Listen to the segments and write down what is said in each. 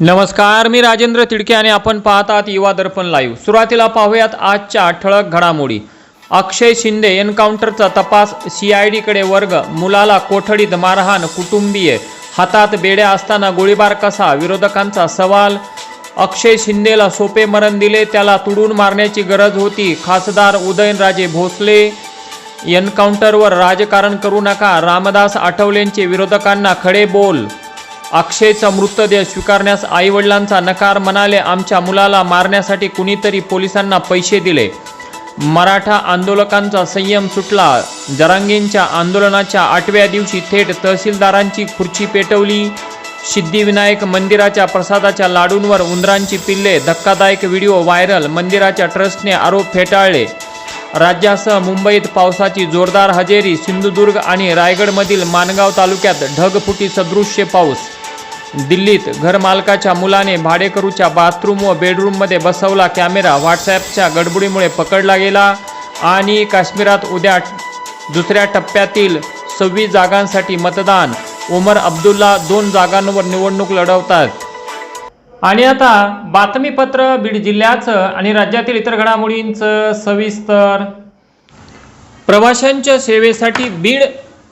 नमस्कार मी राजेंद्र तिडके आणि आपण आहात युवा दर्पण लाईव्ह सुरुवातीला पाहूयात आजच्या ठळक घडामोडी. अक्षय शिंदे एन्काउंटरचा तपास सीआयडीकडे वर्ग मुलाला कोठडीत मारहाण कुटुंबीय. हातात बेड्या असताना गोळीबार कसा? विरोधकांचा सवाल अक्षय शिंदेला सोपे मरण दिले त्याला तुडून मारण्याची गरज होती. खासदार उदयनराजे भोसले एन्काउंटरवर राजकारण करू नका रामदास आठवलेंचे विरोधकांना खडे बोल. अक्षयचा मृतदेह स्वीकारण्यास आईवडिलांचा नकार म्हणाले आमच्या मुलाला मारण्यासाठी कुणीतरी पोलिसांना पैसे दिले. मराठा आंदोलकांचा संयम सुटला. जरांगेंच्या आंदोलनाच्या आठव्या दिवशी थेट तहसीलदारांची खुर्ची पेटवली. सिद्धिविनायक मंदिराच्या प्रसादाच्या लाडूंवर उंदरांची पिल्ले धक्कादायक व्हिडिओ व्हायरल मंदिराच्या ट्रस्टने आरोप फेटाळले. राज्यासह मुंबईत पावसाची जोरदार हजेरी सिंधुदुर्ग आणि रायगडमधील मानगाव तालुक्यात ढगफुटी सदृश्य पाऊस. दिल्लीत घरमालकाच्या मुलाने भाडेकरूच्या बाथरूम व बेडरूममध्ये बसवला कॅमेरा व्हॉट्सॲपच्या गडबडीमुळे पकडला गेला आणि काश्मीरात उद्या दुसऱ्या टप्प्यातील सव्वीस जागांसाठी मतदान उमर अब्दुल्ला दोन जागांवर निवडणूक लढवतात. आणि आता बातमीपत्र बीड जिल्ह्याचं आणि राज्यातील इतर घडामोडींचं सविस्तर. प्रवाशांच्या सेवेसाठी बीड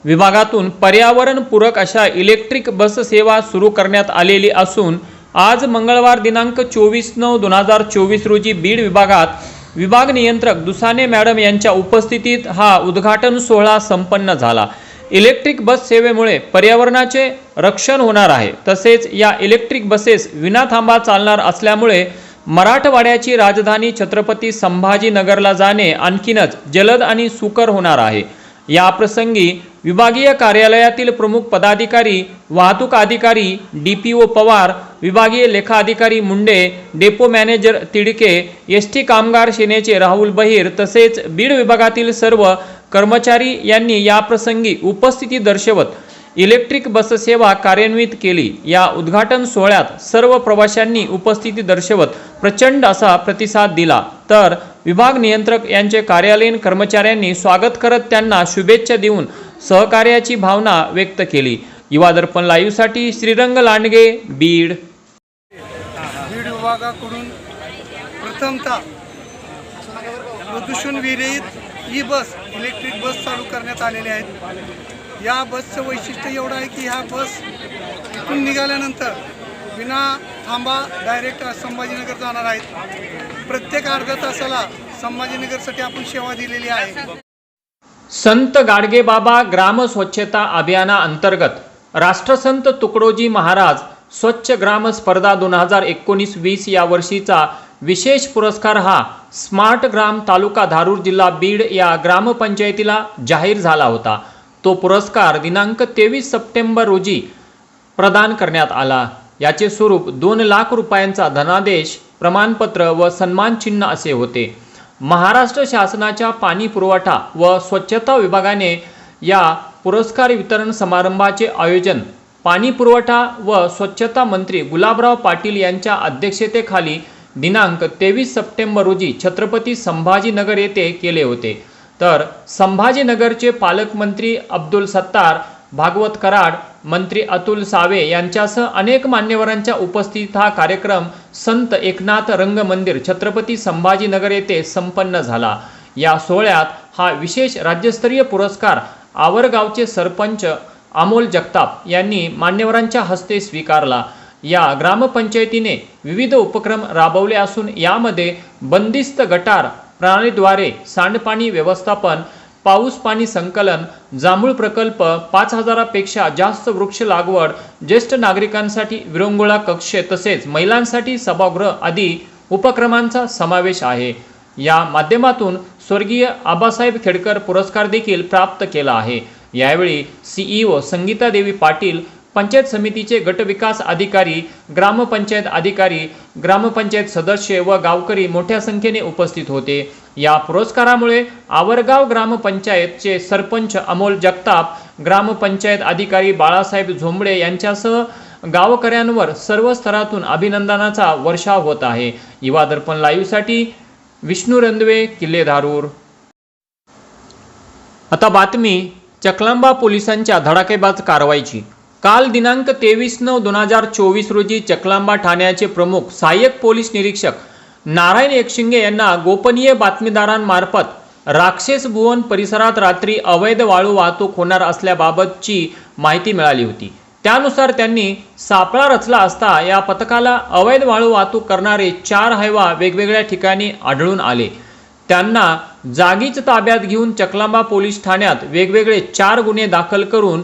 विभागातून पर्यावरणपूरक अशा इलेक्ट्रिक बस सेवा सुरू करण्यात आलेली असून आज मंगळवार दिनांक चोवीस नऊ दोन हजार चोवीस रोजी बीड विभागात विभाग नियंत्रक दुसाने मॅडम यांच्या उपस्थितीत हा उद्घाटन सोहळा संपन्न झाला. इलेक्ट्रिक बस सेवेमुळे पर्यावरणाचे रक्षण होणार आहे. तसेच या इलेक्ट्रिक बसेस विनाथांबा चालणार असल्यामुळे मराठवाड्याची राजधानी छत्रपती संभाजीनगरला जाणे आणखीनच जलद आणि सुकर होणार आहे. या प्रसंगी विभागीय कार्यालयातील प्रमुख पदाधिकारी वाहतूक अधिकारी डी पी ओ पवार विभागीय लेखा अधिकारी Munde depot manager Tidke S T कामगार सेनेचे राहुल बहिर तसेच बीड विभागातील सर्व कर्मचारी यांनी याप्रसंगी उपस्थिती दर्शवत इलेक्ट्रिक बस सेवा कार्यान्वित केली. या उद्घाटन सोहळ्यात सर्व प्रवाशांनी उपस्थिती दर्शवत प्रचंड असा प्रतिसाद दिला. तर विभाग नियंत्रक यांचे कार्यालयीन कर्मचाऱ्यांनी स्वागत करत त्यांना शुभेच्छा देऊन सहकार्याची भावना व्यक्त केली. युवा दर्पण लाईव्हसाठी श्रीरंग लांडगे बीड. विभागाकडून प्रथमतः प्रदूषण विरहित ई बस इलेक्ट्रिक बस चालू करण्यात आलेल्या आहेत. या बसचं वैशिष्ट्य एवढं आहे की ह्या बस इथून निघाल्यानंतर विना थांबा डायरेक्ट संभाजीनगर जाणार आहेत. प्रत्येक अर्ध्या तासाला संभाजीनगरसाठी आपण सेवा दिलेली आहे. संत गाडगेबाबा ग्राम स्वच्छता अभियाना अंतर्गत राष्ट्रसंत तुकडोजी महाराज स्वच्छ ग्राम स्पर्धा दोन हजार एकोणीस वीस या वर्षीचा विशेष पुरस्कार हा स्मार्ट ग्राम तालुका धारूर जिल्हा बीड या ग्रामपंचायतीला जाहीर झाला होता. तो पुरस्कार दिनांक तेवीस सप्टेंबर रोजी प्रदान करण्यात आला. याचे स्वरूप दोन लाख रुपयांचा धनादेश प्रमाणपत्र व सन्मानचिन्ह असे होते. महाराष्ट्र शासनाच्या पाणी पुरवठा व स्वच्छता विभागाने या पुरस्कार वितरण समारंभाचे आयोजन पाणी पुरवठा व स्वच्छता मंत्री गुलाबराव पाटील यांच्या अध्यक्षतेखाली दिनांक तेवीस सप्टेंबर रोजी छत्रपती संभाजीनगर येथे केले होते. तर संभाजीनगरचे पालकमंत्री अब्दुल सत्तार भागवत कराड मंत्री अतुल सावे यांच्यासह अनेक मान्यवरांच्या उपस्थितीत हा कार्यक्रम संत एकनाथ रंग मंदिर छत्रपती संभाजीनगर येथे संपन्न झाला. या सोहळ्यात हा विशेष राज्यस्तरीय पुरस्कार आवरगावचे सरपंच अमोल जगताप यांनी मान्यवरांच्या हस्ते स्वीकारला. या ग्रामपंचायतीने विविध उपक्रम राबवले असून यामध्ये बंदिस्त गटार प्रणालीद्वारे सांडपाणी व्यवस्थापन पाऊस पाणी संकलन जांभूळ प्रकल्प पाच हजारापेक्षा जास्त वृक्ष लागवड ज्येष्ठ नागरिकांसाठी विरंगुळा कक्ष तसेच महिलांसाठी सभागृह आदी उपक्रमांचा समावेश आहे. या माध्यमातून स्वर्गीय आबासाहेब खेडकर पुरस्कार देखील प्राप्त केला आहे. यावेळी सीईओ संगीता देवी पाटील पंचायत समितीचे गटविकास अधिकारी ग्रामपंचायत अधिकारी ग्रामपंचायत सदस्य व गावकरी मोठ्या संख्येने उपस्थित होते. या पुरस्कारामुळे आवरगाव ग्रामपंचायतचे सरपंच अमोल जगताप ग्रामपंचायत अधिकारी बाळासाहेब झोंबडे यांच्यासह गावकऱ्यांवर सर्व स्तरातून अभिनंदनाचा वर्षाव होत आहे. युवा दर्पण लाईव्हसाठी विष्णू रंदवे किल्ले धारूर आता बातमी चकलांबा पोलिसांच्या धडाकेबाज कारवाईची. काल दिनांक तेवीस नऊ दोन हजार चोवीस रोजी चकलांबा ठाण्याचे प्रमुख सहाय्यक पोलीस निरीक्षक नारायण एकशिंगे यांना गोपनीय बातमीदारांमार्फत राक्षस भुवन परिसरात रात्री अवैध वाळू वाहतूक होणार असल्याबाबतची माहिती मिळाली होती. त्यानुसार त्यांनी सापळा रचला असता या पथकाला अवैध वाळू वाहतूक करणारे चार हैवा वेगवेगळ्या ठिकाणी आढळून आले. त्यांना जागीच ताब्यात घेऊन चकलांबा पोलीस ठाण्यात वेगवेगळे चार गुन्हे दाखल करून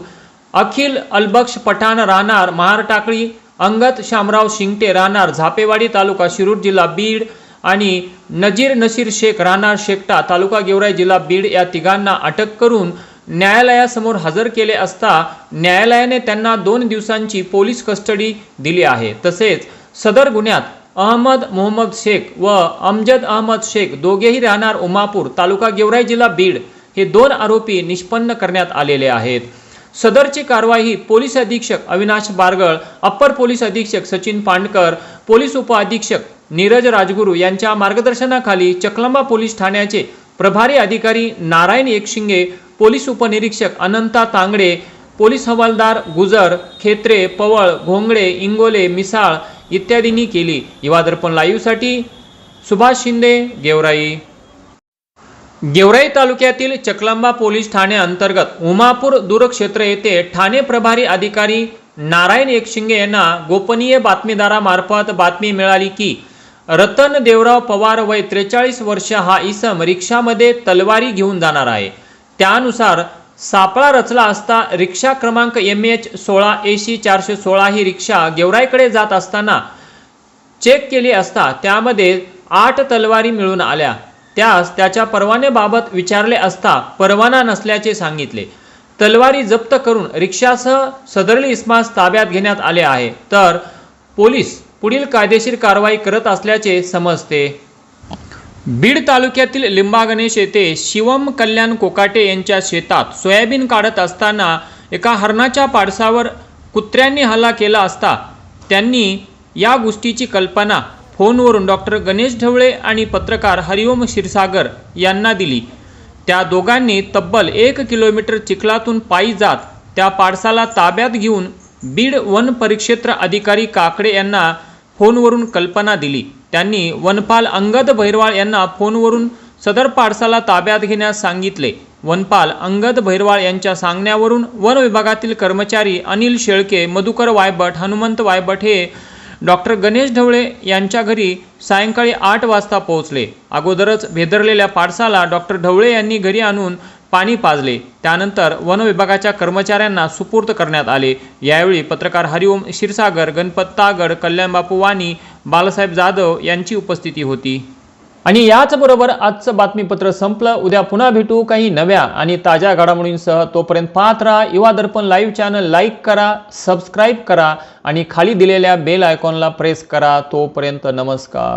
अखिल अलबक्ष पठाण राहणार महारटाकळी अंगत शामराव शिंगटे राहणार झापेवाडी तालुका शिरूर जिल्हा बीड आणि नजीर नशीर शेख राहणार शेकटा तालुका गेवराई जिल्हा बीड या तिघांना अटक करून न्यायालयासमोर हजर केले असता न्यायालयाने त्यांना दोन दिवसांची पोलीस कस्टडी दिली आहे. तसेच सदर गुन्ह्यात अहमद मोहम्मद शेख व अमजद अहमद शेख दोघेही राहणार उमापूर तालुका गेवराई जिल्हा बीड. हे दोन आरोपी निष्पन्न करण्यात आलेले आहेत. सदरची कारवाई पोलीस अधीक्षक अविनाश बारगळ अप्पर पोलीस अधीक्षक सचिन पांडकर पोलीस उपअधीक्षक नीरज राजगुरू यांच्या मार्गदर्शनाखाली चकलंबा पोलीस ठाण्याचे प्रभारी अधिकारी नारायण एकशिंगे पोलीस उपनिरीक्षक अनंता तांगडे पोलीस हवालदार गुजर खेत्रे पवळ घोंगडे इंगोले मिसाळ इत्यादींनी केली. युवा दर्पण लाईव्हसाठी सुभाष शिंदे गेवराई. गेवराई तालुक्यातील चकलांबा पोलीस ठाणे अंतर्गत उमापूर दूरक्षेत्र येथे ठाणे प्रभारी अधिकारी नारायण एकशिंगे यांना गोपनीय बातमीदारामार्फत बातमी मिळाली की रतन देवराव पवार वय त्रेचाळीस वर्ष हा इसम रिक्षामध्ये तलवारी घेऊन जाणार आहे. त्यानुसार सापळा रचला असता रिक्षा क्रमांक एम एच सोळा ए सी चारशे सोळा ही रिक्षा गेवराईकडे जात असताना चेक केली असता त्यामध्ये आठ तलवारी मिळून आल्या. त्यास त्याच्या परवान्याबाबत विचारले असता परवाना नसल्याचे सांगितले. तलवारी जप्त करून रिक्षासह सदरली इस्मास ताब्यात घेण्यात आले आहे. तर पोलीस पुढील कायदेशीर कारवाई करत असल्याचे समजते. बीड तालुक्यातील लिंबागणेश येथे शिवम कल्याण कोकाटे यांच्या शेतात सोयाबीन काढत असताना एका हरणाच्या पाडसावर कुत्र्यांनी हल्ला केला असता त्यांनी या गोष्टीची कल्पना फोनवरून डॉक्टर गणेश ढवळे आणि पत्रकार हरिओम क्षीरसागर यांना दिली. त्या दोघांनी तब्बल एक किलोमीटर चिखलातून पायी जात त्या पाडसाला ताब्यात घेऊन बीड वन परिक्षेत्र अधिकारी काकडे यांना फोनवरून कल्पना दिली. त्यांनी वनपाल अंगद भैरवाळ यांना फोनवरून सदर पाडसाला ताब्यात घेण्यास सांगितले. वनपाल अंगद भैरवाळ यांच्या सांगण्यावरून वन विभागातील कर्मचारी अनिल शेळके मधुकर वायबट हनुमंत वायबट हे डॉक्टर गणेश ढवळे यांच्या घरी सायंकाळी आठ वाजता पोहोचले. अगोदरच भेदरलेल्या पाडसाला डॉक्टर ढवळे यांनी घरी आणून पाणी पाजले. त्यानंतर वन विभागाच्या कर्मचाऱ्यांना सुपूर्द करण्यात आले. यावेळी पत्रकार हरिओम क्षीरसागर गणपत तागड कल्याणबापू वाणी बालासाहेब जाधव यांची उपस्थिती होती. आणि याचबरोबर आजचं बातमीपत्र संपलं. उद्या पुन्हा भेटू काही नव्या आणि ताज्या घडामोडींसह. तोपर्यंत पाहत राहा Yuva Darpan live channel. Like करा सबस्क्राईब करा आणि खाली दिलेल्या बेल आयकॉनला प्रेस करा. तोपर्यंत नमस्कार.